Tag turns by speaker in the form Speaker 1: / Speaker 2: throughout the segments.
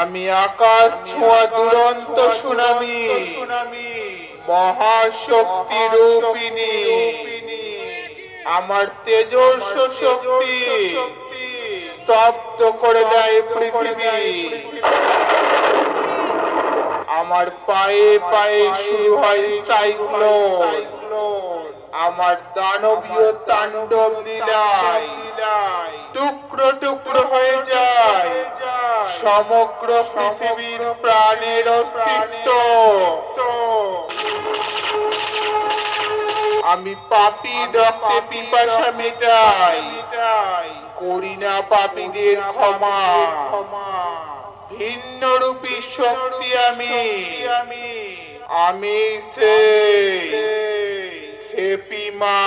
Speaker 1: আমি আকাশ ছোঁয়া দুরন্ত সুনামি মহাশক্তি রূপিণী। আমার তেজস্ব শক্তি তপ্ত করে দেয় পৃথিবী। আমার পায়ে পায়ে শুরু হয় সাইক্লোন। আমার দানবীয় তাণ্ডব টুকরো টুকরো হয়ে যায়। সমগ্র পৃথিবীর প্রাণের অস্তিত্ব। আমি পাপি রক্তে পিপাসা মেটাই। করি না পাপীদের ক্ষমা। ভিন্ন রূপী শক্তি আমি। আমি সেই হেপি মা।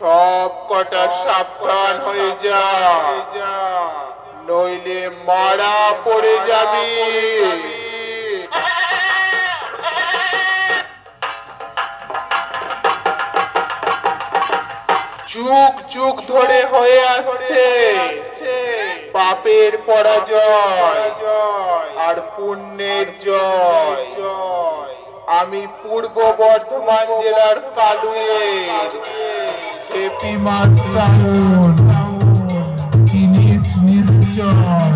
Speaker 1: সব কটা সাবধান হয়ে যা। নইলে মারা পড়ে যাবি। যুগ যুগ ধরে হয়ে আসছে। পাপের পরাজয় আর পুণ্যের জয়। আমি পূর্ব বর্ধমান জেলার কালুয়ে এপি মাত্রা তিনি নির্জয়